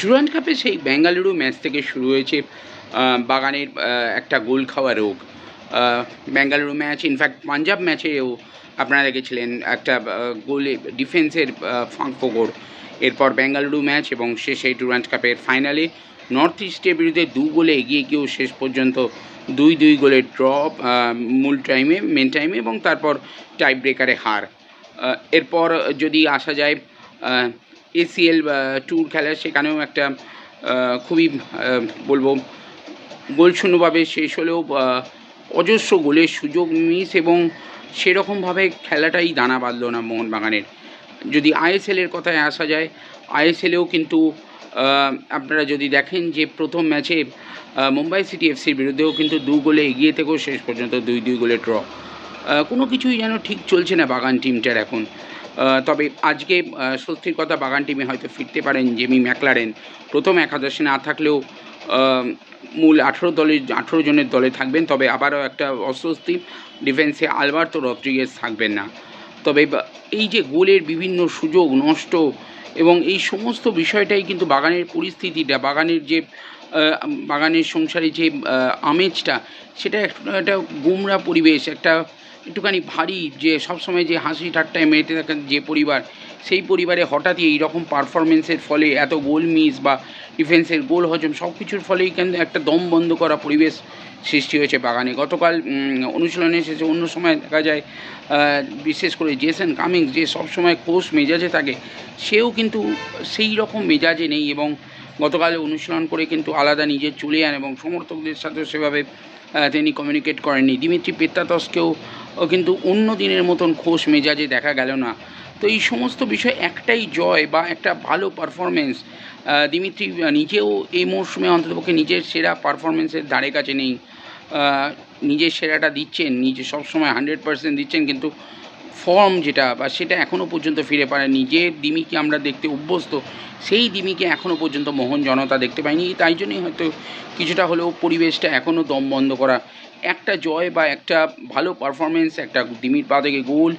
Durand কাপে সেই Bengaluru match থেকে শুরু হয়েছে বাগানের একটা গোল খাওয়া রোগ। বেঙ্গালুরু ম্যাচ, ইনফ্যাক্ট পাঞ্জাব ম্যাচেও আপনারা দেখেছিলেন একটা গোলে, ডিফেন্সের ফাঁক ফোকর। এরপর বেঙ্গালুরু ম্যাচ এবং শেষে ডুরান্ড কাপের ফাইনালে নর্থ ইস্টের বিরুদ্ধে দু গোলে এগিয়ে গিয়েও শেষ পর্যন্ত দুই দুই গোলের ড্রপ মূল টাইমে, মেন টাইমে এবং তারপর টাই ব্রেকারে হার এরপর যদি আসা যায় এসিএল ট্যুর খেলা, সেখানেও একটা খুবই বলব গোলশূন্যভাবে শেষ হলেও অজস্র গোলের সুযোগ মিস এবং সেরকমভাবে খেলাটাই দানা বাঁধল না মোহনবাগানের। যদি আইএসএলের কথায় আসা যায় আইএসএলেও কিন্তু আপনারা যদি দেখেন যে প্রথম ম্যাচে মুম্বাই সিটি এফসির বিরুদ্ধেও কিন্তু দু গোলে এগিয়ে থেকেও শেষ পর্যন্ত দুই দুই গোলে ড্র। কোনো কিছুই যেন ঠিক চলছে না বাগান টিমটার এখন। তবে আজকে স্বস্তির কথা বাগান টিমে হয়তো ফিরতে পারেন জেমি ম্যাকলারেন। প্রথম একাদশে না থাকলেও মূল আঠেরো দলের, আঠেরো জনের দলে থাকবেন, তবে আবারও একটা অস্বস্তি, ডিফেন্সে আলবার্তো রদ্রিগেজ থাকবেন না। তবে এই যে গোলের বিভিন্ন সুযোগ, নষ্ট এবং এই সমস্ত বিষয়টাই কিন্তু বাগানের পরিস্থিতিটা, বাগানের যে বাগানের সংসারে যে আমেজটা, সেটা একটা গুমরা পরিবেশ, একটা একটুখানি ভারী, যে সবসময় যে হাসি ঠাট্টায় মেতে থাকেন যে পরিবার, সেই পরিবারে হঠাৎই এই রকম পারফরমেন্সের ফলে এত গোল মিস বা ডিফেন্সের গোল হজম সব কিছুর ফলেই কিন্তু একটা দম বন্ধ করা পরিবেশ সৃষ্টি হয়েছে বাগানে। গতকাল অনুশীলনে এসেছে, অন্য সময় দেখা যায় বিশেষ করে জেসন কামিংস, যে সবসময় কোষ মেজাজে থাকে, সেও কিন্তু সেই রকম মেজাজে নেই এবং গতকাল অনুশীলন করে কিন্তু আলাদা নিজে চলে যান এবং সমর্থকদের সাথে সেভাবে তিনি কমিউনিকেট করেননি। দিমিত্রি পেত্তাতসকেও কিন্তু অন্য দিনের মতন খোশ মেজাজে দেখা গেল না। তো এই সমস্ত বিষয় একটাই জয় বা একটা ভালো পারফরমেন্স দিমিত্রি নিজেও এই মরশুমে অন্ততপক্ষে নিজের সেরা পারফরমেন্সের ধারে কাছে নেই। নিজের সেরাটা দিচ্ছেন, নিজে সবসময় হান্ড্রেড পার্সেন্ট দিচ্ছেন, কিন্তু ফর্ম যেটা বা সেটা এখনও পর্যন্ত ফিরে পারেনি যে দিমিকে আমরা দেখতে অভ্যস্ত, সেই দিমিকে এখনও পর্যন্ত মোহন জনতা দেখতে পায়নি। তাই জন্যই হয়তো কিছুটা হলেও পরিবেশটা এখনও দম বন্ধ করা। একটা জয় বা একটা ভালো পারফরমেন্স একটা দিমির পা থেকে গোল,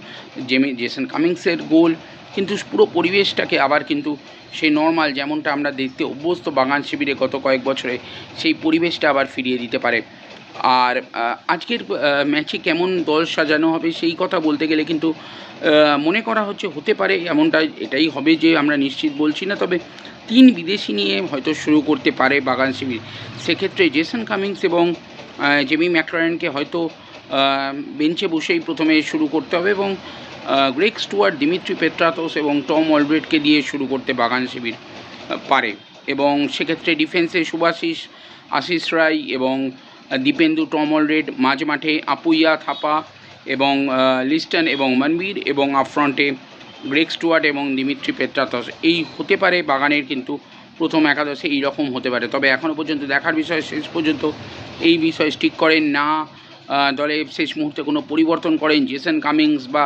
জেমি, জেসন কামিংসের গোল, কিন্তু পুরো পরিবেশটাকে আবার কিন্তু সেই নর্মাল যেমনটা আমরা দেখতে অভ্যস্ত বাগান শিবিরে গত কয়েক বছরে, সেই পরিবেশটা আবার ফিরিয়ে দিতে পারে। আর আজকের ম্যাচে কেমন দল সাজানো হবে সেই কথা বলতে গেলে কিন্তু মনে করা হচ্ছে হতে পারে এমনটা, এটাই হবে যে আমরা নিশ্চিত বলছি না, তবে তিন বিদেশি নিয়ে হয়তো শুরু করতে পারে বাগান শিবির। সেক্ষেত্রে জেসন কামিংস এবং জেমি ম্যাকলারেনকে হয়তো বেঞ্চে বসেই প্রথমে শুরু করতে হবে এবং গ্রেক স্টুয়ার্ট, দিমিত্রি পেট্রাতোস এবং টম অলব্রেটকে দিয়ে শুরু করতে বাগান শিবির পারে। এবং সেক্ষেত্রে ডিফেন্সে সুভাশিস আশিস রায় এবং দীপেন্দু, টম অলরেড মাঝ মাঠে আপুইয়া থাপা এবং লিস্টন এবং মনবীর এবং আপফ্রন্টে গ্রেক স্টুয়ার্ট এবং দিমিত্রি পেট্রাতস এই হতে পারে বাগানের কিন্তু প্রথম একাদশে এই রকম হতে পারে। তবে এখনও পর্যন্ত দেখার বিষয় শেষ পর্যন্ত এই বিষয় স্টিক করেন না। দলে শেষ মুহূর্তে কোনো পরিবর্তন করেন জেসন কামিংস বা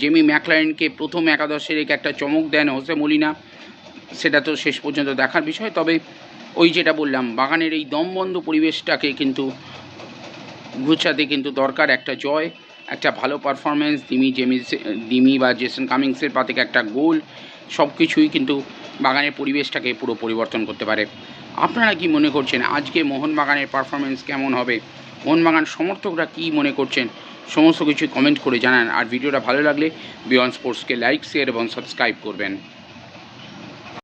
জেমি ম্যাকলাইনকে প্রথম একাদশের একটা চমক দেন হোসে মলিনা। সেটা তো শেষ পর্যন্ত দেখার বিষয়। তবে ওই যেটা বললাম, বাগানের এই দমবন্ধ পরিবেশটাকে কিন্তু গুছাতে কিন্তু দরকার একটা জয়, একটা ভালো পারফরমেন্স দিমি জেমি দিমি বা জেসন কামিংসের পা থেকে একটা গোল সব কিছুই কিন্তু বাগানের পরিবেশটাকে পুরো পরিবর্তন করতে পারে। আপনারা কি মনে করছেন, আজকে মোহনবাগানের পারফরমেন্স কেমন হবে? মোহনবাগান সমর্থকরা কি মনে করছেন? সমস্ত কিছু কমেন্ট করে জানান, আর ভিডিওটা ভালো লাগলে বিয়ন্ড স্পোর্টসকে লাইক শেয়ার এবং সাবস্ক্রাইব করবেন।